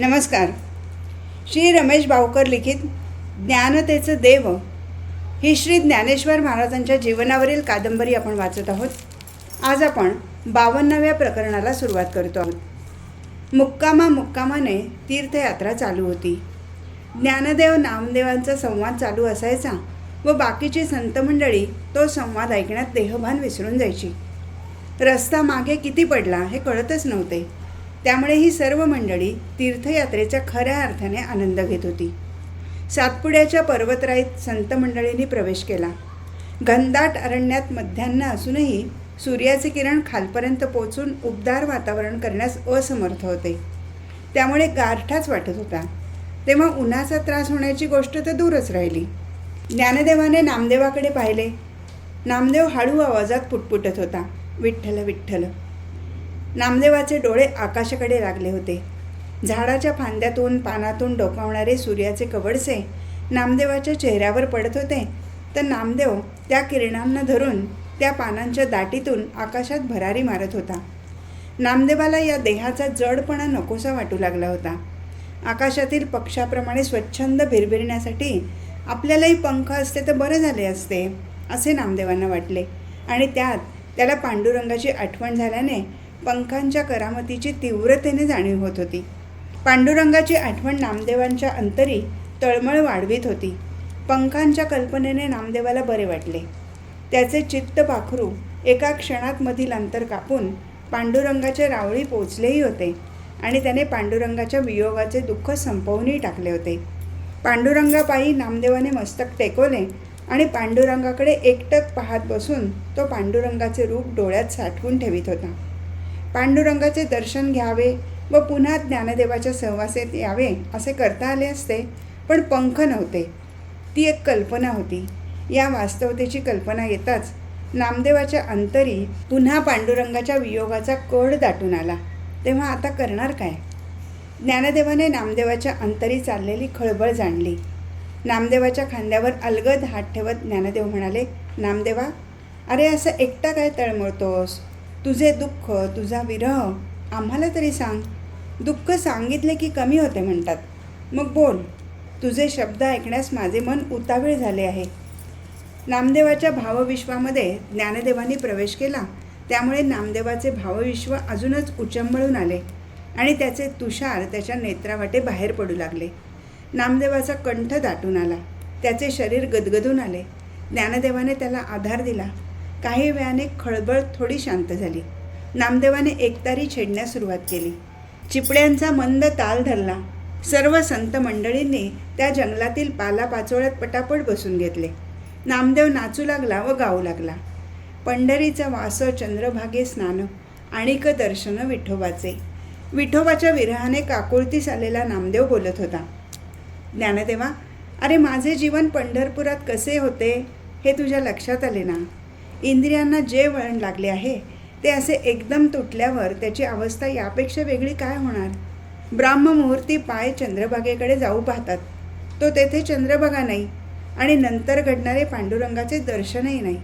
नमस्कार. श्री रमेश भावकर लिखित ज्ञानतेचं देव ही श्री ज्ञानेश्वर महाराजांच्या जीवनावरील कादंबरी आपण वाचत आहोत. आज आपण बावन्नाव्या प्रकरणाला सुरुवात करतो आहोत. मुक्कामा मुक्कामाने तीर्थयात्रा चालू होती. ज्ञानदेव नामदेवांचा संवाद चालू असायचा व बाकीची संत मंडळी तो संवाद ऐकण्यात देहभान विसरून जायची. रस्ता मागे किती पडला हे कळतच नव्हते. त्यामुळे ही सर्व मंडळी तीर्थयात्रेच्या खऱ्या अर्थाने आनंद घेत होती. सातपुड्याच्या पर्वतराईत संत मंडळींनी प्रवेश केला. घनदाट अरण्यात मध्यान्ह असूनही सूर्याचे किरण खालपर्यंत पोचून उबदार वातावरण करण्यास असमर्थ होते. त्यामुळे गारठाच वाटत होता. तेव्हा उन्हाचा त्रास होण्याची गोष्ट तर दूरच राहिली. ज्ञानदेवाने नामदेवाकडे पाहिले. नामदेव हळू आवाजात पुटपुटत होता. विठ्ठल विठ्ठल नामदेवाचे डोळे आकाशाकडे लागले होते. झाडाच्या फांद्यातून पानातून डोकावणारे सूर्याचे कवडसे नामदेवाच्या चेहऱ्यावर पडत होते. तर नामदेव त्या किरणांना धरून त्या पानांच्या दाटीतून आकाशात भरारी मारत होता. नामदेवाला या देहाचा जडपणा नकोसा वाटू लागला होता. आकाशातील पक्षाप्रमाणे स्वच्छंद भिरभिरण्यासाठी आपल्यालाही पंख असते तर बरं झाले असते असे नामदेवांना वाटले. आणि त्यात त्याला पांडुरंगाची आठवण झाल्याने पंखांच्या करामतीची तीव्रतेने जाणीव होत होती. पांडुरंगाची आठवण नामदेवांच्या अंतरी तळमळ वाढवीत होती. पंखांच्या कल्पनेने नामदेवाला बरे वाटले. त्याचे चित्त पाखरू एका क्षणात मधील अंतर कापून पांडुरंगाच्या रावळी पोचलेही होते आणि त्याने पांडुरंगाच्या वियोगाचे दुःख संपवूनही टाकले होते. पांडुरंगापायी नामदेवाने मस्तक टेकवले आणि पांडुरंगाकडे एकटक पाहत बसून तो पांडुरंगाचे रूप डोळ्यात साठवून ठेवित होता. पांडुरंगाचे दर्शन घ्यावे व पुन्हा ज्ञानदेवाच्या सहवासेत यावे असे करता आले असते पण पंख नव्हते. ती एक कल्पना होती. या वास्तवतेची कल्पना येताच नामदेवाच्या अंतरी पुन्हा पांडुरंगाच्या वियोगाचा कड दाटून आला. तेव्हा आता करणार काय? ज्ञानदेवाने नामदेवाच्या अंतरी चाललेली खळबळ जाणली. नामदेवाच्या खांद्यावर अलगद हात ठेवत ज्ञानदेव म्हणाले नामदेवा अरे असं एकटा काय तळमळतोस? तुझे दुःख तुझा विरह आम्हाला तरी सांग. दुःख सांगितले की कमी होते म्हणतात. मग बोल तुझे शब्द ऐकण्यास माझे मन उतावीळ झाले आहे. नामदेवाच्या भावविश्वामध्ये ज्ञानदेवांनी प्रवेश केला. त्यामुळे नामदेवाचे भावविश्व अजूनच उचंबळून आले आणि त्याचे तुषार त्याच्या नेत्रावाटे बाहेर पडू लागले. नामदेवाचा कंठ दाटून आला. त्याचे शरीर गदगदून आले. ज्ञानदेवाने त्याला आधार दिला. काही वेळाने खळबळ थोडी शांत झाली. नामदेवाने एकतारी छेडण्यास सुरुवात केली. चिपड्यांचा मंद ताल धरला. सर्व संत मंडळींनी त्या जंगलातील पालापाचोळ्यात पटापट बसून घेतले. नामदेव नाचू लागला व गाऊ लागला. पंढरीचा वास चंद्रभागे स्नान आणिक दर्शन विठोबाचे. विठोबाच्या विरहाने काकुळतीस आलेला नामदेव बोलत होता ज्ञानदेवा अरे माझे जीवन पंढरपुरात कसे होते? हे तुझ्या लक्षात आले ना? इंद्रियांना जे वळण लागले आहे ते असे एकदम तुटल्यावर त्याची अवस्था यापेक्षा वेगळी काय होणार? ब्राह्ममुहूर्ती पाय चंद्रभागेकडे जाऊ पाहतात. तो तेथे चंद्रभागा नाही आणि नंतर घडणारे पांडुरंगाचे दर्शनही नाही.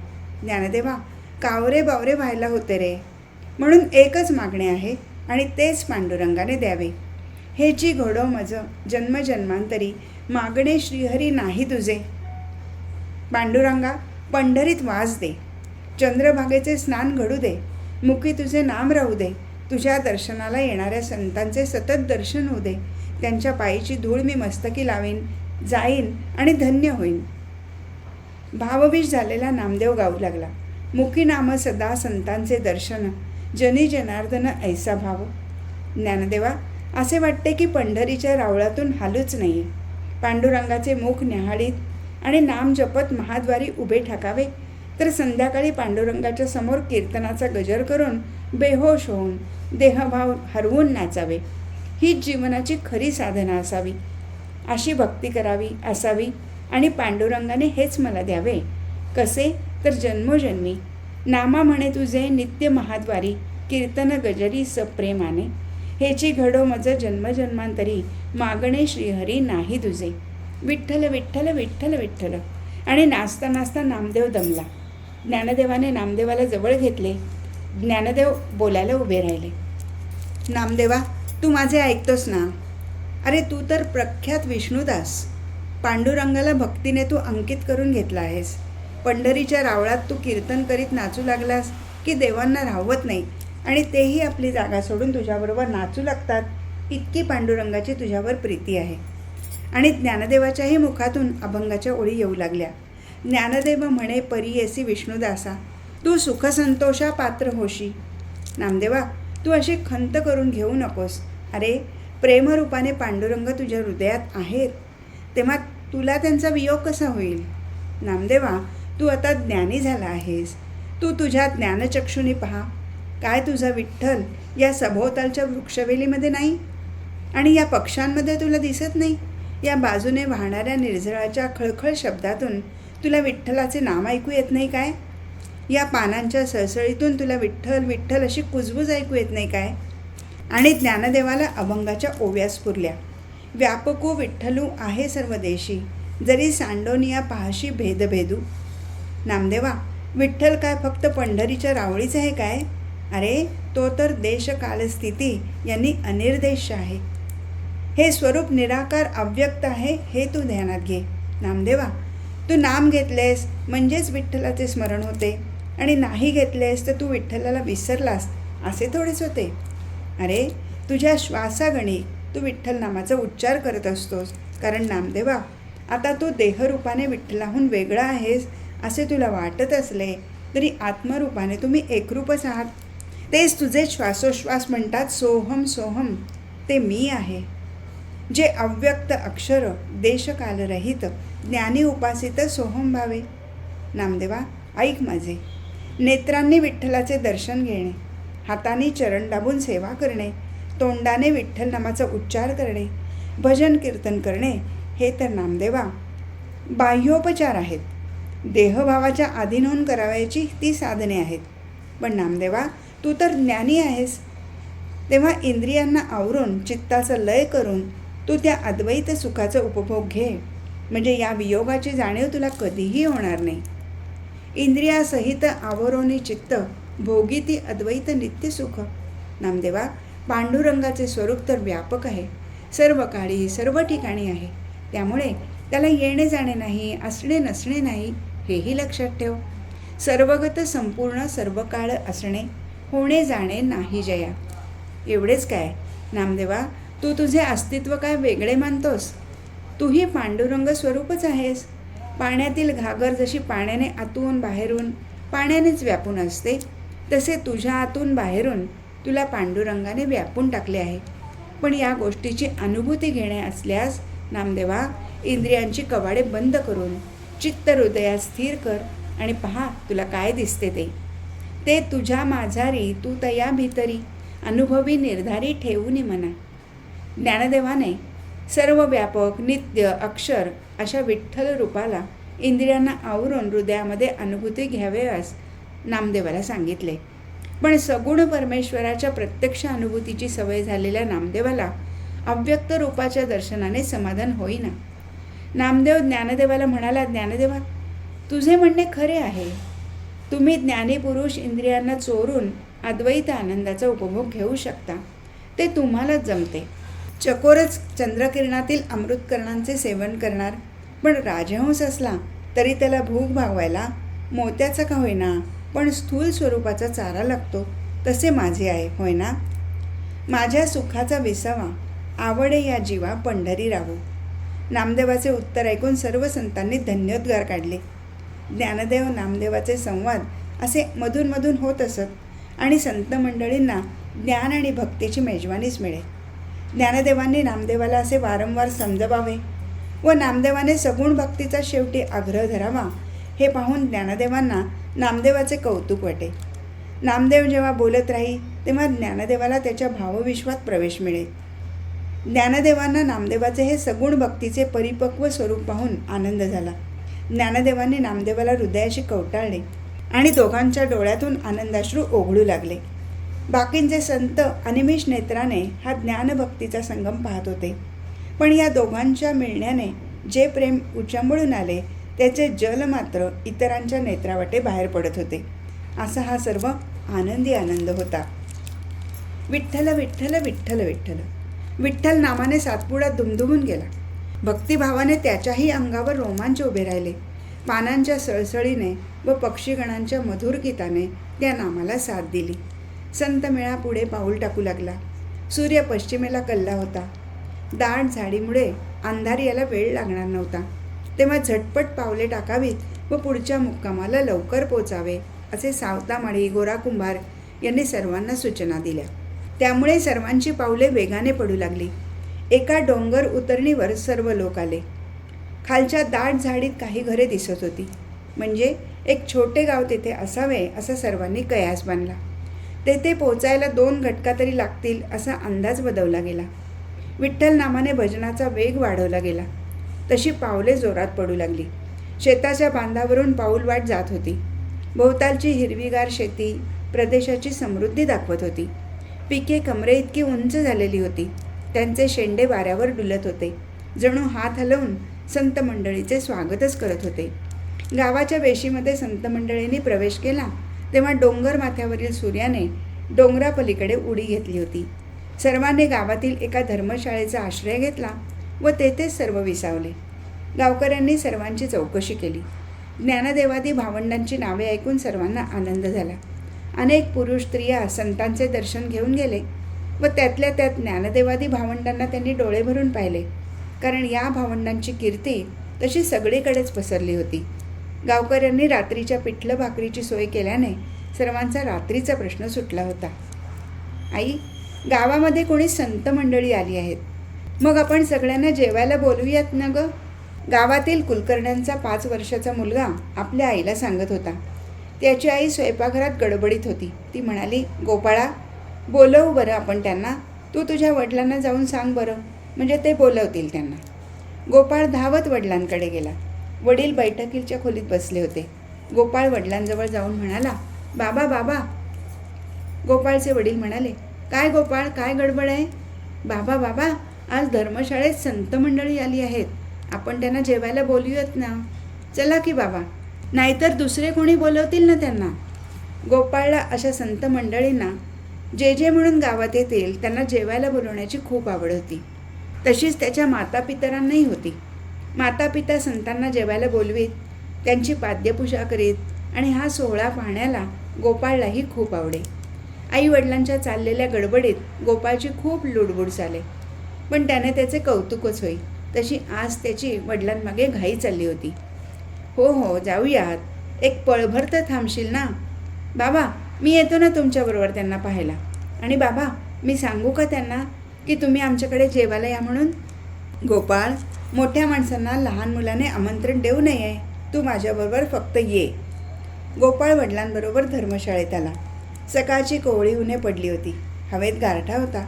ज्ञानदेवा कावरे बावरे व्हायला होते रे. म्हणून एकच मागणे आहे आणि तेच पांडुरंगाने द्यावे. हे जी घोडो मज जन्मजन्मांतरी मागणे श्रीहरी नाही तुझे. पांडुरंगा पंढरीत वास दे. चंद्रभागेचे स्नान घडू दे. मुखी तुझे नाम राहू दे. तुझ्या दर्शनाला येणाऱ्या संतांचे सतत दर्शन होऊ दे. त्यांच्या पायीची धूळ मी मस्तकी लावीन जाईन आणि धन्य होईन. भावविष झालेला नामदेव गाऊ लागला. मुखी नाम सदा संतांचे दर्शन जनी जनार्दन ऐसा भाव. ज्ञानदेवा असे वाटते की पंढरीच्या रावळातून हालूच नाही पांडुरंगाचे मुख न्याहाळीत आणि नाम जपत महाद्वारी उभे ठाकावे. तर संध्याकाळी पांडुरंगाच्या समोर कीर्तनाचा गजर करून बेहोश होऊन देहभाव हरवून नाचावे. हीच जीवनाची खरी साधना असावी. अशी भक्ती करावी असावी आणि पांडुरंगाने हेच मला द्यावे. कसे? तर जन्मोजन्मी. नामा म्हणे तुझे नित्य महाद्वारी कीर्तन गजरी सप्रेमाने. हेची घडो मज जन्मजन्मांतरी मागणे श्रीहरी नाही तुझे. विठ्ठल विठ्ठल विठ्ठल विठ्ठल. आणि नाचता नाचता नामदेव दमला. ज्ञानदेवाने नामदेवाला जवळ घेतले. ज्ञानदेव बोलायला उभे राहिले. नामदेवा तू माझे ऐकतोस ना? अरे तू तर प्रख्यात विष्णुदास. पांडुरंगाला भक्तीने तू अंकित करून घेतला आहेस. पंढरीच्या रावळात तू कीर्तन करीत नाचू लागलास की देवांना राहवत नाही? आणि तेही आपली जागा सोडून तुझ्याबरोबर नाचू लागतात? इतकी पांडुरंगाची तुझ्यावर प्रीती आहे. आणि ज्ञानदेवाच्याही मुखातून अभंगाच्या ओळी येऊ लागल्या. ज्ञानदेव म्हणे परियेसी विष्णुदासा. तू सुखसंतोषा पात्र होशी. नामदेवा तू अशी खंत करून घेऊ नकोस. अरे प्रेमरूपाने पांडुरंग तुझ्या हृदयात आहेत. तेव्हा तुला त्यांचा वियोग कसा होईल? नामदेवा तू आता ज्ञानी झाला आहेस. तू तुझ्या ज्ञानचक्षुनी पहा. काय तुझा विठ्ठल या सभोवतालच्या वृक्षवेलीमध्ये नाही? आणि या पक्ष्यांमध्ये तुला दिसत नाही? या बाजूने वाहणाऱ्या निर्झळाच्या खळखळ शब्दातून तुला विठ्ठलाचे नाम ऐकू येत नाही काय? या पानांच्या सळसळीतून तुला विठ्ठल विठ्ठल अशी कुजबूज ऐकू येत नाही काय? आणि ज्ञानदेवाला अभंगाच्या ओव्या स्फुरल्या व्यापकू विठ्ठलू आहे सर्व देशी जरी सांडोनिया पहाशी भेदभेदू नामदेवा विठ्ठल काय फक्त पंढरीच्या रावळीच आहे काय? अरे तो तर देशकालस्थिती यांनी अनिर्देश आहे. हे स्वरूप निराकार अव्यक्त आहे हे तू ध्यानात घे. नामदेवा तू नाम घेतलेस म्हणजेच विठ्ठलाचे स्मरण होते. आणि नाही घेतलेस तर तू विठ्ठलाला विसरलास असे थोडेच होते. अरे तुझ्या श्वासागणी तू विठ्ठल नामाचा उच्चार करत असतोस. कारण नामदेवा आता तू देहरूपाने विठ्ठलाहून वेगळा आहेस असे तुला वाटत असले तरी आत्मरूपाने तुम्ही एकरूपच आहात. तेच तुझे श्वासोश्वास म्हणतात सोहम सोहम ते मी आहे. जे अव्यक्त अक्षर देशकालरहित ज्ञानी उपासित सोहम भावे. नामदेवा ऐक माझे. नेत्रांनी विठ्ठलाचे दर्शन घेणे हाताने चरण दाबून सेवा करणे तोंडाने विठ्ठल नामाचा उच्चार करणे भजन कीर्तन करणे हे तर नामदेवा बाह्योपचार आहेत. देहभावाच्या अधीन होऊन करावयाची ती साधने आहेत. पण नामदेवा तू तर ज्ञानी आहेस. तेव्हा इंद्रियांना आवरून चित्ताचा लय करून तू त्या अद्वैत सुखाचा उपभोग घे. म्हणजे या वियोगाची जाणीव तुला कधीही होणार नाही. इंद्रियासहित आवरोनी चित्त भोगी ती अद्वैत नित्य सुख. नामदेवा पांडुरंगाचे स्वरूप तर व्यापक आहे. सर्व काळी सर्व ठिकाणी आहे. त्यामुळे त्याला येणे जाणे नाही असणे नसणे नाही हेही लक्षात ठेव. सर्वगत संपूर्ण सर्व काळ असणे होणे जाणे नाही जया. एवढेच काय. नामदेवा तू तुझे अस्तित्व काय वेगळे मानतोस? तूही पांडुरंग स्वरूपच आहेस. पाण्यातील घागर जशी पाण्याने आतून बाहेरून पाण्यानेच व्यापून असते तसे तुझ्या आतून बाहेरून तुला पांडुरंगाने व्यापून टाकले आहे. पण या गोष्टीची अनुभूती घेणे असल्यास नामदेवा इंद्रियांची कवाडे बंद करून चित्त हृदयात स्थिर कर आणि पहा तुला काय दिसते ते. ते तुझ्या माझारी तू तया भीतरी अनुभवी निर्धारी ठेवून म्हणा. ज्ञानदेवाने सर्व व्यापक नित्य अक्षर अशा विठ्ठल रूपाला इंद्रियांना आवरून हृदयामध्ये अनुभूती घ्यावयास नामदेवाला सांगितले. पण सगुण परमेश्वराच्या प्रत्यक्ष अनुभूतीची सवय झालेल्या नामदेवाला अव्यक्त रूपाच्या दर्शनाने समाधान होईना. नामदेव ज्ञानदेवाला म्हणाला ज्ञानदेवा तुझे म्हणणे खरे आहे. तुम्ही ज्ञानी पुरुष इंद्रियांना चोरून अद्वैत आनंदाचा उपभोग घेऊ शकता. ते तुम्हालाच जमते. चकोरच चंद्रकिरणातील अमृतकरणांचे सेवन करणार. पण राजहंस असला तरी त्याला भूक भागवायला मोत्याचा का होईना? पण स्थूल स्वरूपाचा चारा लागतो. तसे माझे आहे होय ना माझ्या सुखाचा विसावा आवडे या जीवा पंढरी राहू. नामदेवाचे उत्तर ऐकून सर्व संतांनी धन्योद्गार काढले. ज्ञानदेव नामदेवाचे संवाद असे मधूनमधून होत असत आणि संत मंडळींना ज्ञान आणि भक्तीची मेजवानीच मिळे ज्ञानदेवांनी नामदेवाला असे वारंवार समजवावे व नामदेवाने सगुण भक्तीचा शेवटी आग्रह धरावा हे पाहून ज्ञानदेवांना नामदेवाचे कौतुक वाटे. नामदेव जेव्हा बोलत राही तेव्हा ज्ञानदेवाला त्याच्या भावविश्वात प्रवेश मिळे. ज्ञानदेवांना नामदेवाचे हे सगुण भक्तीचे परिपक्व स्वरूप पाहून आनंद झाला. ज्ञानदेवांनी नामदेवाला हृदयाशी कवटाळले आणि दोघांच्या डोळ्यातून आनंदाश्रू ओघळू लागले. बाकींचे संत अनिमिष नेत्राने हा ज्ञानभक्तीचा संगम पाहत होते. पण या दोघांच्या मिळण्याने जे प्रेम उचंबळून आले त्याचे जल मात्र इतरांच्या नेत्रावाटे बाहेर पडत होते. असा हा सर्व आनंदी आनंद होता. विठ्ठल विठ्ठल विठ्ठल विठ्ठल. विठ्ठल नामाने सातपुडा दुमदुमून गेला. भक्तिभावाने त्याच्याही अंगावर रोमांच उभे राहिले. पानांच्या सळसळीने व पक्षीगणांच्या मधुर गीताने त्या नामाला साथ दिली. संत मेळा पुढे पाऊल टाकू लागला. सूर्य पश्चिमेला कल्ला होता. दाट झाडीमुळे अंधार याला वेळ लागणार नव्हता. तेव्हा झटपट पावले टाकावीत व पुढच्या मुक्कामाला लवकर पोचावे असे सावतामाळी गोरा कुंभार यांनी सर्वांना सूचना दिल्या. त्यामुळे सर्वांची पावले वेगाने पडू लागली. एका डोंगर उतरणीवर सर्व लोक आले. खालच्या दाट झाडीत काही घरे दिसत होती. म्हणजे एक छोटे गाव तेथे असावे असा सर्वांनी कयास बांधला. तेथे पोहोचायला दोन घटका तरी लागतील असा अंदाज बदवला गेला. विठ्ठल नामाने भजनाचा वेग वाढवला गेला. तशी पावले जोरात पडू लागली. शेताच्या बांधावरून पाऊलवाट जात होती. भोवतालची हिरवीगार शेती प्रदेशाची समृद्धी दाखवत होती. पिके कमरे इतकी उंच झालेली होती. त्यांचे शेंडे वाऱ्यावर डुलत होते. जणू हात हलवून संत मंडळीचे स्वागतच करत होते. गावाच्या वेशीमध्ये संत मंडळींनी प्रवेश केला. तेव्हा डोंगर माथ्यावरील सूर्याने डोंगरापलीकडे उडी घेतली होती. सर्वांनी गावातील एका धर्मशाळेचा आश्रय घेतला व तेथेच सर्व विसावले. गावकऱ्यांनी सर्वांची चौकशी केली. ज्ञानदेवादी भावंडांची नावे ऐकून सर्वांना आनंद झाला. अनेक पुरुष स्त्रिया संतांचे दर्शन घेऊन गेले व त्यातल्या त्यात ज्ञानदेवादी भावंडांना त्यांनी डोळे भरून पाहिले. कारण या भावंडांची कीर्ती तशी सगळीकडेच पसरली होती. गावकऱ्यांनी रात्रीच्या पिठलं भाकरीची सोय केल्याने सर्वांचा रात्रीचा प्रश्न सुटला होता. आई गावामध्ये कोणी संत मंडळी आली आहेत? मग आपण सगळ्यांना जेवायला बोलूयात ना ग? गावातील कुलकर्ण्यांचा पाच वर्षाचा मुलगा आपल्या आईला सांगत होता. त्याची आई स्वयंपाकघरात गडबडीत होती. ती म्हणाली गोपाळा बोलवू बरं आपण त्यांना. तू तुझ्या वडिलांना जाऊन सांग बरं. म्हणजे ते बोलवतील त्यांना. गोपाळ धावत वडिलांकडे गेला. वडील बैठकीच्या खोलीत बसले होते. गोपाळ वडिलांजवळ जाऊन म्हणाला बाबा बाबा. गोपाळचे वडील म्हणाले काय गोपाळ काय गडबड आहे? बाबा बाबा आज धर्मशाळेत संत मंडळी आली आहेत. आपण त्यांना जेवायला बोलूयात ना. चला की बाबा नाहीतर दुसरे कोणी बोलवतील ना त्यांना? गोपाळला अशा संत मंडळींना जे जे म्हणून गावात येतील त्यांना जेवायला बोलवण्याची खूप आवड होती. तशीच त्याच्या मातापितरांनाही होती. माता पिता संतांना जेवायला बोलवीत त्यांची पाद्यपूजा करीत आणि हा सोहळा पाहण्याला गोपाळलाही खूप आवडे. आई वडिलांच्या चाललेल्या गडबडीत गोपाळची खूप लुडबुड चाले पण त्याने त्याचे कौतुकच होई तशी आज त्याची वडिलांमागे घाई चालली होती. हो हो जाऊयात. एक पळभर तर थांबशील ना? बाबा मी येतो ना तुमच्याबरोबर त्यांना पाहायला. आणि बाबा मी सांगू का त्यांना की तुम्ही आमच्याकडे जेवायला या म्हणून? गोपाळ मोठ्या माणसांना लहान मुलाने आमंत्रण देऊ नये. तू माझ्याबरोबर फक्त ये. गोपाळ वडिलांबरोबर धर्मशाळेत आला. सकाळची कोवळी उन्हे पडली होती. हवेत गारठा होता.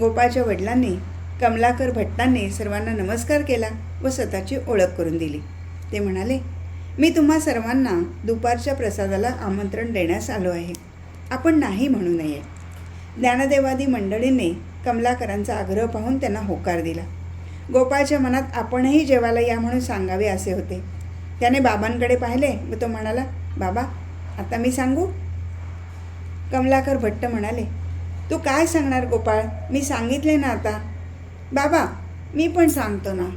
गोपाळच्या वडिलांनी कमलाकर भट्टांनी सर्वांना नमस्कार केला व स्वतःची ओळख करून दिली. ते म्हणाले मी तुम्हा सर्वांना दुपारच्या प्रसादाला आमंत्रण देण्यास आलो आहे. आपण नाही म्हणू नये. ज्ञानदेवादी मंडळींनी कमलाकरांचा आग्रह पाहून त्यांना होकार दिला. गोपाळच्या मनात आपणही जेवायला या म्हणून सांगावे असे होते. त्याने बाबांकडे पाहिले व तो म्हणाला बाबा आता मी सांगू? कमलाकर भट्ट म्हणाले तू काय सांगणार गोपाळ? मी सांगितले ना आता. बाबा मी पण सांगतो ना.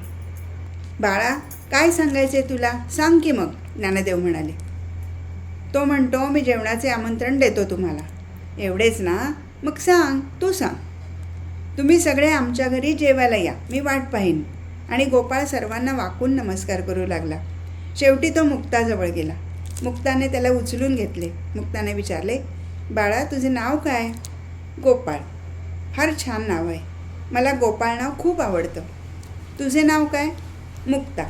बाळा काय सांगायचे तुला? सांग की मग ज्ञानदेव म्हणाले. तो म्हणतो मी जेवणाचे आमंत्रण देतो तुम्हाला. एवढेच ना? मग सांग तू सांग. तुम्ही सगळे आमच्या घरी जेवायला या. मी वाट पाहीन. आणि गोपाळ सर्वांना वाकून नमस्कार करू लागला. शेवटी तो मुक्ताजवळ गेला. मुक्ताने त्याला उचलून घेतले. मुक्ताने विचारले बाळा तुझे नाव काय? गोपाळ. फार छान नाव आहे. मला गोपाळ नाव खूप आवडतं. तुझे नाव काय? मुक्ता.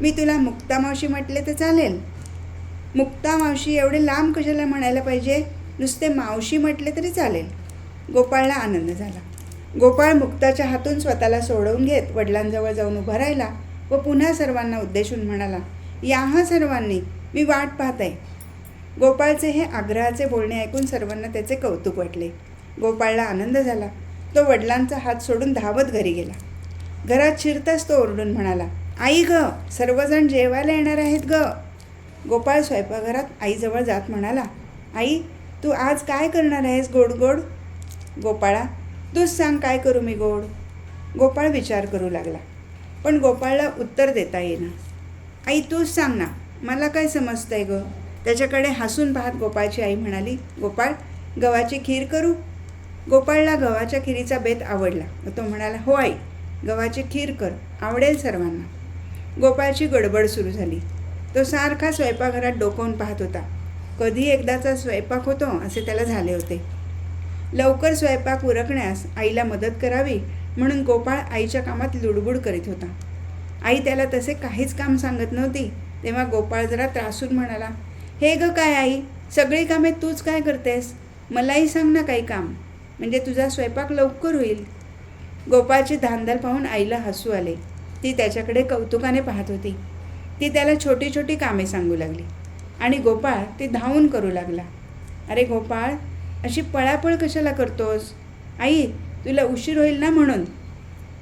मी तुला मुक्ता मावशी म्हटले तर चालेल. मुक्ता मावशी एवढे लांब कशाला म्हणायला पाहिजे? नुसते मावशी म्हटले तरी चालेल. गोपाळला आनंद झाला. गोपाळ मुक्ताच्या हातून स्वतःला सोडवून घेत वडिलांजवळ जाऊन उभा राहिला व पुन्हा सर्वांना उद्देशून म्हणाला या हा सर्वांनी मी वाट पाहत आहे गोपाळचे हे आग्रहाचे बोलणे ऐकून सर्वांना त्याचे कौतुक वाटले. गोपाळला आनंद झाला. तो वडिलांचा हात सोडून धावत घरी गेला. घरात शिरताच तो ओरडून म्हणाला आई ग सर्वजण जेवायला येणार आहेत ग. गोपाळ स्वयंपाकघरात आईजवळ जात म्हणाला आई तू आज काय करणार आहेस गोड गोड? गोपाळा तूच सांग काय करू मी गोड? गोपाळ विचार करू लागला. पण गोपाळला उत्तर देता येईना. आई तूच सांग ना मला काय समजतं आहे ग? त्याच्याकडे हसून पाहत गोपाळची आई म्हणाली गोपाळ गव्हाची खीर करू? गोपाळला गव्हाच्या खिरीचा बेत आवडला. व तो म्हणाला हो आई गव्हाची खीर कर आवडेल सर्वांना. गोपाळची गडबड सुरू झाली. तो सारखा स्वयंपाकघरात डोकवून पाहत होता. कधी एकदाचा स्वयंपाक होतो? असे त्याला झाले होते. लवकर स्वयंपाक उरकण्यास आईला मदत करावी म्हणून गोपाळ आईच्या कामात लुडबुड करीत होता. आई त्याला तसे काहीच काम सांगत नव्हती तेव्हा गोपाळ जरा त्रासून म्हणाला हे ग काय आई सगळी कामे तूच काय करतेस? मलाही सांग ना काही काम म्हणजे तुझा स्वयंपाक लवकर होईल. गोपाळची धांदल पाहून आईला हसू आले. ती त्याच्याकडे कौतुकाने पाहत होती. ती त्याला छोटी छोटी कामे सांगू लागली आणि गोपाळ ती धावून करू लागला. अरे गोपाळ अशी पळापळ कशाला करतोस? आई तुला उशीर होईल ना म्हणून.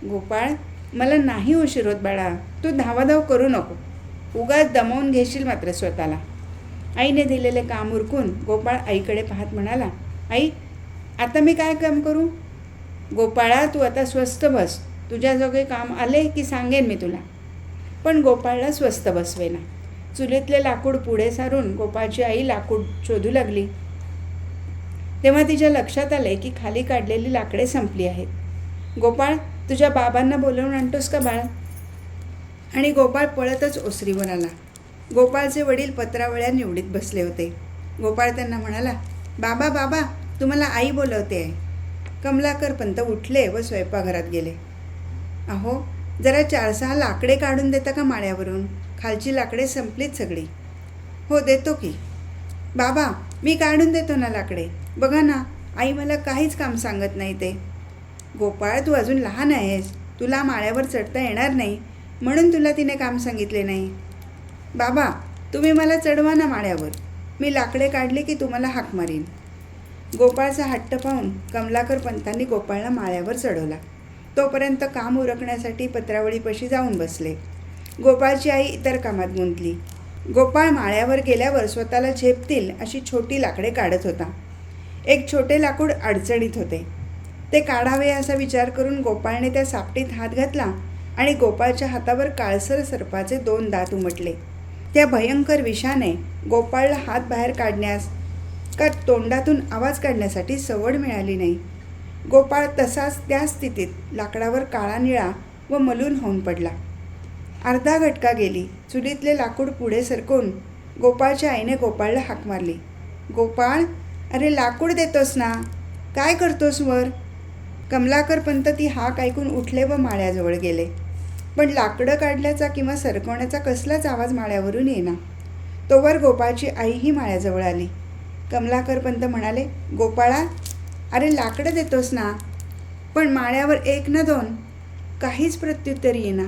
गोपाळ मला नाही उशीर होत बाळा. तू धावाधाव करू नको. उगाच दमवून घेशील मात्र स्वतःला. आईने दिलेले काम उरकून गोपाळ आईकडे पाहत म्हणाला आई आता मी काय काम करू? गोपाळा तू आता स्वस्त बस. तुझ्याजोगे काम आले की सांगेन मी तुला. पण गोपाळला स्वस्त बसवेना. चुलीतले लाकूड पुढे सारून गोपाळची आई लाकूड शोधू लागली. तेव्हा तिच्या लक्षात आले की खाली काढलेली लाकडे संपली आहेत. गोपाळ तुझ्या बाबांना बोलवून आणतोस का बाळ? आणि गोपाळ पळतच ओसरीवर आला गोपाळचे वडील पत्रावळ्या निवडीत बसले होते. गोपाळ त्यांना म्हणाला बाबा बाबा तुम्हाला आई बोलवते आहे. कमलाकर पंत उठले व स्वयंपाकघरात गेले. अहो जरा चार सहा लाकडे काढून देता का माळ्यावरून? खालची लाकडे संपलीत सगळी. हो देतो की. बाबा मी काढून देतो ना लाकडे. बघा ना आई मला काहीच काम सांगत नाही ते. गोपाळ तू अजून लहान आहेस. तुला माळ्यावर चढता येणार नाही. म्हणून तुला तिने काम सांगितले नाही. बाबा तुम्ही मला चढवा ना माळ्यावर. मी लाकडे काढले की तुम्हाला हाक मारीन. गोपाळचा हट्ट पाहून कमलाकर पंतांनी गोपाळला माळ्यावर चढवला. तोपर्यंत काम उरकण्यासाठी पत्रावळीपाशी जाऊन बसले. गोपाळची आई इतर कामात गुंतली. गोपाळ माळ्यावर गेल्यावर स्वतःला झेपतील अशी छोटी लाकडे काढत होता. एक छोटे लाकूड अडचणीत होते. ते काढावे असा विचार करून गोपाळने त्या सापटीत हात घातला आणि गोपाळच्या हातावर काळसर सर्पाचे दोन दात उमटले. त्या भयंकर विषाने गोपाळला हात बाहेर काढण्यास का तोंडातून आवाज काढण्यासाठी सवड मिळाली नाही. गोपाळ तसाच त्या स्थितीत लाकडावर काळा निळा व मलून होऊन पडला. अर्धा घटका गेली. चुलीतले लाकूड पुढे सरकून गोपाळच्या आईने गोपाळला हाक मारली. गोपाळ अरे लाकूड देतोस ना. काय करतोस वर? कमलाकर पंत ती हाक ऐकून उठले व माळ्याजवळ गेले. पण लाकडं काढल्याचा किंवा सरकवण्याचा कसलाच आवाज माळ्यावरून येईना. तोवर गोपाळची आईही माळ्याजवळ आली. कमलाकर पंत म्हणाले गोपाळा अरे लाकडं देतोस ना. पण माळ्यावर एक ना दोन. काहीच प्रत्युत्तर येईना.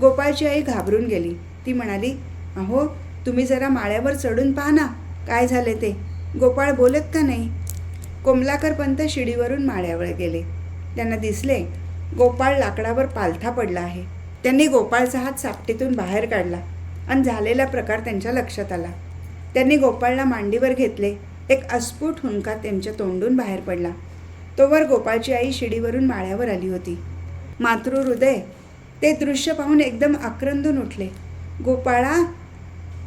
गोपाळची आई घाबरून गेली. ती म्हणाली अहो तुम्ही जरा माळ्यावर चढून पहा ना. काय झाले ते? गोपाळ बोलत का नाही? कोमलाकर पंत शिडीवरून माळ्यावर गेले. त्यांना दिसले गोपाळ लाकडावर पालथा पडला आहे. त्यांनी गोपाळचा हात सापटीतून बाहेर काढला आणि झालेला प्रकार त्यांच्या लक्षात आला. त्यांनी गोपाळला मांडीवर घेतले. एक अस्फुट हुंका त्यांच्या तोंडून बाहेर पडला. तोवर गोपाळची आई शिडीवरून माळ्यावर आली होती. मातृहृदय ते दृश्य पाहून एकदम आक्रंदून उठले. गोपाळा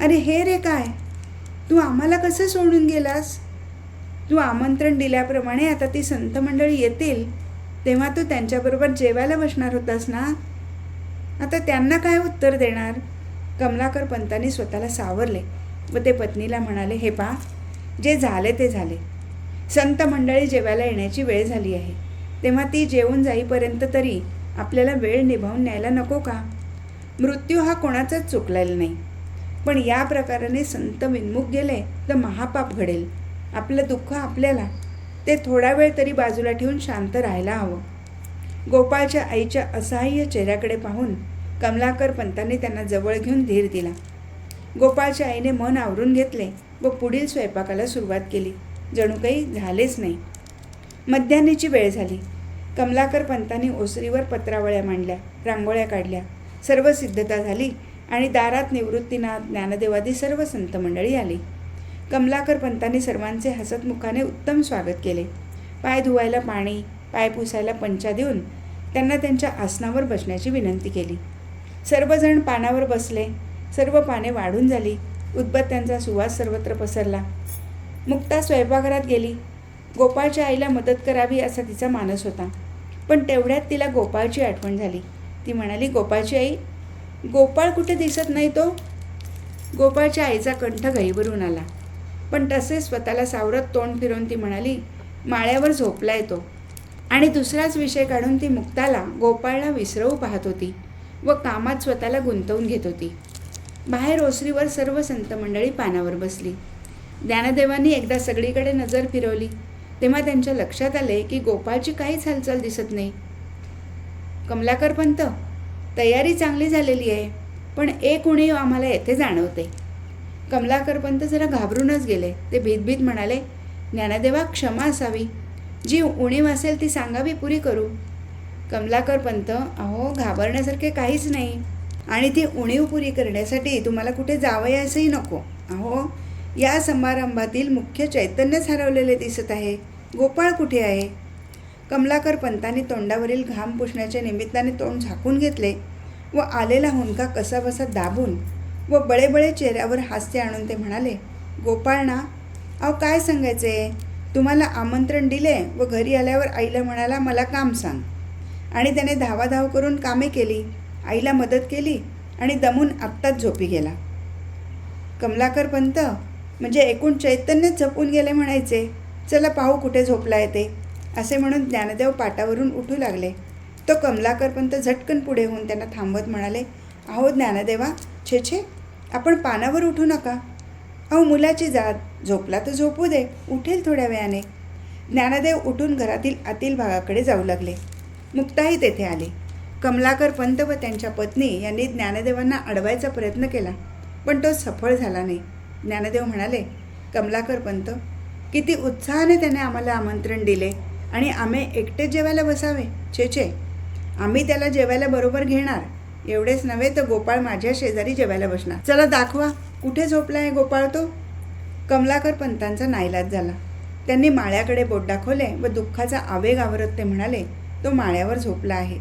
अरे हे रे काय? तू आम्हाला कसं सोडून गेलास? तू आमंत्रण दिल्याप्रमाणे आता ती संत मंडळी येतील तेव्हा तू त्यांच्याबरोबर जेवायला बसणार होतास ना? आता त्यांना काय उत्तर देणार? कमलाकर पंतांनी स्वतःला सावरले व ते पत्नीला म्हणाले हे पहा जे झाले ते झाले. संत मंडळी जेवायला येण्याची वेळ झाली आहे. तेव्हा ती जेवून जाईपर्यंत तरी आपल्याला वेळ निभावून न्यायला नको का? मृत्यू हा कोणाचाच चुकलेला नाही. पण या प्रकाराने संत विन्मुख गेले तर महापाप घडेल. आपलं दुःख आपल्याला. ते थोडा वेळ तरी बाजूला ठेवून शांत राहायला हवं. गोपाळच्या आईच्या असहाय्य चेहऱ्याकडे पाहून कमलाकर पंतांनी त्यांना जवळ घेऊन धीर दिला. गोपाळच्या आईने मन आवरून घेतले व पुढील स्वयंपाकाला सुरुवात केली. जणू काही झालेच नाही. मध्यान्हीची वेळ झाली. कमलाकर पंतांनी ओसरीवर पत्रावळ्या मांडल्या रांगोळ्या काढल्या. सर्व सिद्धता झाली. आणि दारात निवृत्तीनाथ ज्ञानदेवादी सर्व संत मंडळी आली. कमलाकर पंतांनी सर्वांचे हसतमुखाने उत्तम स्वागत केले. पाय धुवायला पाणी पाय पुसायला पंचा देऊन त्यांना त्यांच्या आसनावर बसण्याची विनंती केली. सर्वजण पानावर बसले. सर्व पाने वाढून झाली. उदबत्त्यांचा सुवास सर्वत्र पसरला. मुक्ता स्वयंपाकघरात गेली. गोपाळच्या आईला मदत करावी असा तिचा मानस होता. पण तेवढ्यात तिला गोपाळची आठवण झाली. ती म्हणाली गोपाळची आई गोपाळ कुठे दिसत नाही तो? गोपाळच्या आईचा कंठ घाईवरून आला. पण तसेच स्वतःला सावरत तोंड फिरवून ती म्हणाली माळ्यावर झोपला येतो आणि दुसराच विषय काढून ती मुक्ताला गोपाळला विसरवू पाहत होती व कामात स्वतःला गुंतवून घेत होती. बाहेर ओसरीवर सर्व संत मंडळी पानावर बसली. ज्ञानदेवांनी एकदा सगळीकडे नजर फिरवली तेव्हा त्यांच्या लक्षात आले की गोपाळची काहीच हालचाल दिसत नाही. कमलाकर पंत तयारी चांगली झालेली आहे पण एक उणीव आम्हाला येथे जाणवते. कमलाकरपंत जरा घाबरूनच गेले. ते भीतभीत म्हणाले ज्ञानदेवा क्षमा असावी. जी उणीव असेल ती सांगावी पुरी करू. कमलाकर पंत अहो घाबरण्यासारखे काहीच नाही. आणि ती उणीव पुरी करण्यासाठी तुम्हाला कुठे जावयासही नको. अहो या समारंभातील मुख्य चैतन्यच हरवलेले दिसत आहे. गोपाळ कुठे आहे? कमलाकर पंतांनी तोंडावरील घाम पुसण्याच्या निमित्ताने तोंड झाकून घेतले व आलेला हुंका कसाबसा दाबून व बळेबळे चेहऱ्यावर हास्य आणून ते म्हणाले गोपाळणा अहो काय सांगायचे? तुम्हाला आमंत्रण दिले व घरी आल्यावर आईला म्हणाला मला काम सांग. आणि त्याने धावाधाव करून कामे केली आईला मदत केली आणि दमून आत्ताच झोपी गेला. कमलाकर पंत म्हणजे एकूण चैतन्य झपून गेले म्हणायचे. चला पाहू कुठे झोपला येते असे म्हणून ज्ञानदेव पाटावरून उठू लागले. तो कमलाकरपंत झटकन पुढे होऊन त्यांना थांबवत म्हणाले अहो ज्ञानदेवा छे छे आपण पानावर उठू नका. अहो मुलाची जात झोपला तर झोपू दे उठेल थोड्या वेळाने. ज्ञानदेव उठून घरातील आतील भागाकडे जाऊ लागले. मुक्ताही तेथे आली. कमलाकर पंत व त्यांच्या पत्नी यांनी ज्ञानदेवांना अडवायचा प्रयत्न केला पण तो सफळ झाला नाही. ज्ञानदेव म्हणाले कमलाकर पंत किती उत्साहाने त्याने आम्हाला आमंत्रण दिले. आणि आम्ही एकटेच जेवायला बसावे? छे छे. आम्ही त्याला जेवायला बरोबर घेणार. एवढेच नव्हे तर गोपाळ माझ्या शेजारी जेवायला बसणार. चला दाखवा कुठे झोपला आहे गोपाळ तो? कमलाकर पंतांचा नाईलाज झाला. त्यांनी माळ्याकडे बोट दाखवले व दुःखाचा आवेग आवरत ते म्हणाले तो माळ्यावर झोपला आहे.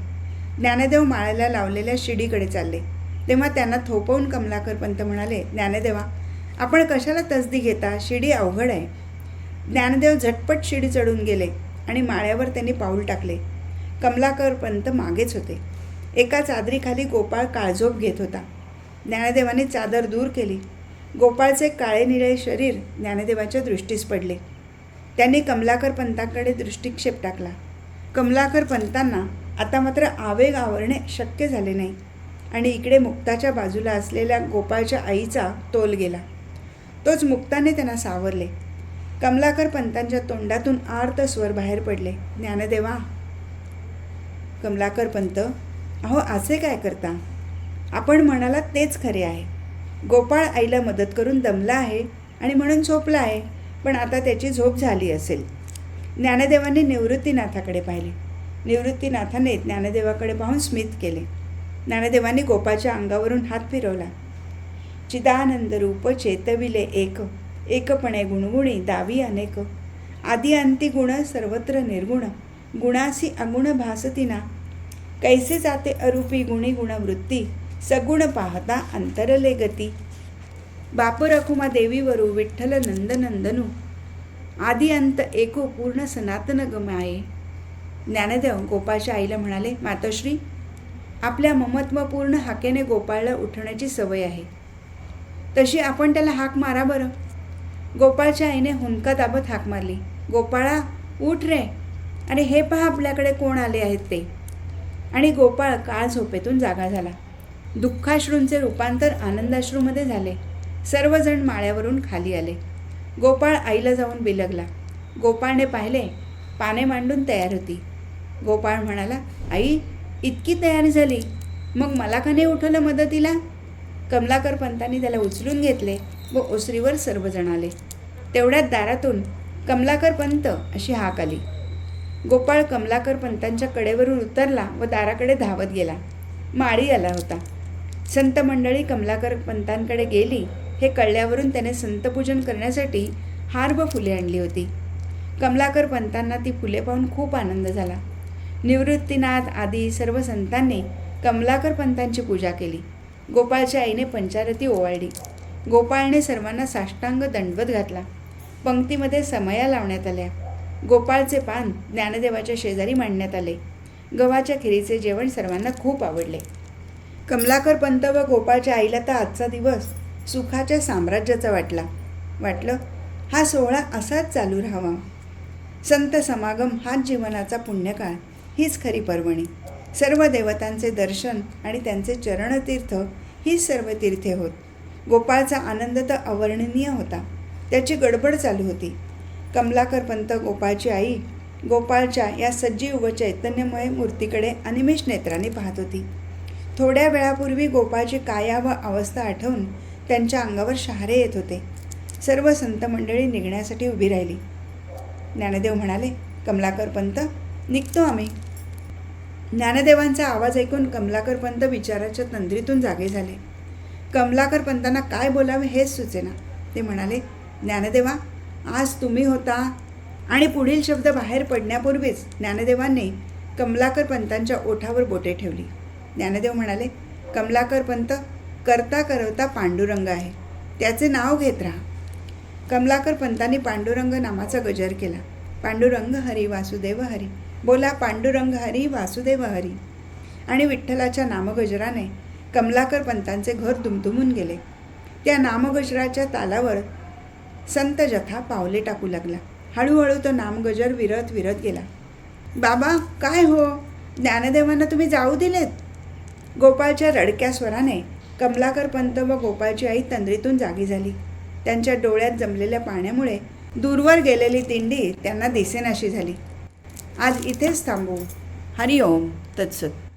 ज्ञानदेव माळ्याला लावलेल्या शिडीकडे चालले. तेव्हा त्यांना थोपवून कमलाकर पंत म्हणाले ज्ञानदेवा आपण कशाला तसदी घेता? शिडी अवघड आहे. ज्ञानदेव झटपट शिडी चढून गेले. आणि माळ्यावर त्यांनी पाऊल टाकले. कमलाकरपंत मागेच होते. एका चादरीखाली गोपाळ काळझोप घेत होता. ज्ञानदेवाने चादर दूर केली. गोपाळचे काळे निळे शरीर ज्ञानदेवाच्या दृष्टीस पडले. त्यांनी कमलाकर पंतांकडे दृष्टिक्षेप टाकला. कमलाकर पंतांना आता मात्र आवेग आवरणे शक्य झाले नाही आणि इकडे मुक्ताच्या बाजूला असलेल्या गोपाळच्या आईचा तोल गेला. तोच मुक्ताने त्यांना सावरले. कमलाकर पंतांच्या तोंडातून आर्त स्वर बाहेर पडले. ज्ञानदेवा. कमलाकर पंत अहो असे काय करता? आपण म्हणालात तेच खरे आहे. गोपाळ आईला मदत करून दमला आहे आणि म्हणून झोपला आहे पण आता त्याची झोप झाली असेल. ज्ञानदेवांनी निवृत्तीनाथाकडे पाहिले. निवृत्तीनाथाने ज्ञानदेवाकडे पाहून स्मित केले. ज्ञानदेवांनी गोपाळच्या अंगावरून हात फिरवला. चिदानंद रूप चेतविले एक एकपणे गुणगुणी दावी अनेक. आदी अंती गुण सर्वत्र निर्गुण. गुणासी अगुण भासतीना. कैसे जाते अरूपी गुणी गुणवृत्ती? सगुण पाहता अंतरले गती. बाप रखुमा देवीवरू विठ्ठल नंदनंदनू. आदी अंत एको पूर्ण सनातन गमाये ज्ञानदेव गोपाळच्या आईला म्हणाले मातोश्री आपल्या ममत्वपूर्ण हाकेने गोपाळला उठवण्याची सवय आहे. तशी आपण त्याला हाक मारा बरं. गोपाळच्या आईने हुंका दाबत हाक मारली. गोपाळा उठ रे. आणि हे पहा आपल्याकडे कोण आले आहेत ते. आणि गोपाळ काळ झोपेतून जागा झाला. दुःखाश्रूंचे रूपांतर आनंदाश्रूमध्ये झाले. सर्वजण माळ्यावरून खाली आले. गोपाळ आईला जाऊन बिलगला. गोपाळने पाहिले पाने मांडून तयार होती. गोपाळ म्हणाला आई इतकी तयारी झाली. मग मला का नाही उठवलं मदतीला? कमलाकर पंतांनी त्याला उचलून घेतले. व ओसरीवर सर्वजण आले. तेवढ्यात दारातून कमलाकर पंत अशी हाक आली. गोपाळ कमलाकर पंतांच्या कडेवरून उतरला व दाराकडे धावत गेला. माळी आला होता. संत मंडळी कमलाकर पंतांकडे गेली. हे कळल्यावरून त्याने संतपूजन करण्यासाठी हार व फुले आणली होती. कमलाकर पंतांना ती फुले पाहून खूप आनंद झाला. निवृत्तीनाथ आदी सर्व संतांनी कमलाकर पंतांची पूजा केली. गोपाळच्या आईने पंचारती ओवाळली. गोपाळने सर्वांना साष्टांग दंडवत घातला. पंक्तीमध्ये समया लावण्यात आल्या. गोपाळचे पान ज्ञानदेवाच्या शेजारी मांडण्यात आले. गव्हाच्या खिरीचे जेवण सर्वांना खूप आवडले. कमलाकर पंत व गोपाळच्या आईला तर आजचा दिवस सुखाच्या साम्राज्याचा वाटला. वाटलं हा सोहळा असाच चालू राहावा. संत समागम हाच जीवनाचा पुण्यकाळ हीच खरी पर्वणी. सर्व देवतांचे दर्शन आणि त्यांचे चरणतीर्थ हीच सर्व तीर्थे होत. गोपाळचा आनंद तर अवर्णनीय होता. त्याची गडबड चालू होती. कमलाकर पंत गोपाळची आई गोपाळच्या या सजीव व चैतन्यमय मूर्तीकडे अनिमेष नेत्राने पाहत होती. थोड्या वेळापूर्वी गोपाळची काया व अवस्था आठवून त्यांच्या अंगावर शहारे येत होते. सर्व संत मंडळी निघण्यासाठी उभी राहिली. ज्ञानदेव म्हणाले कमलाकर पंत निघतो आम्ही. ज्ञानदेवांचा आवाज ऐकून कमलाकर पंत विचाराच्या तंद्रीतून जागे झाले. कमलाकर पंतांना काय बोलावे हेच सुचेना. ते म्हणाले ज्ञानदेवा आज तुम्ही होता आणि पुढील शब्द बाहेर पडण्यापूर्वीच ज्ञानदेवांनी कमलाकर पंतांच्या ओठावर बोटे ठेवली. ज्ञानदेव म्हणाले कमलाकर पंत करता करवता पांडुरंग आहे. त्याचे नाव घेत राहा. कमलाकर पंतांनी पांडुरंग नामाचा गजर केला. पांडुरंग हरी वासुदेव हरी बोला पांडुरंग हरी वासुदेव हरी. आणि विठ्ठलाच्या नामगजराने कमलाकर पंतांचे घर दुमदुमून गेले. त्या नामगजराच्या तालावर संत जथा पावले टाकू लागला. हळूहळू तो नामगजर विरत विरत गेला. बाबा काय हो? ज्ञानदेवांना तुम्ही जाऊ दिलेत? गोपाळच्या रडक्या स्वराने कमलाकर पंत व गोपाळची आई तंद्रीतून जागी झाली. त्यांच्या डोळ्यात जमलेल्या पाण्यामुळे दूरवर गेलेली दिंडी त्यांना दिसेनाशी झाली. आज इथेच थांबू. हरिओम तत्सत.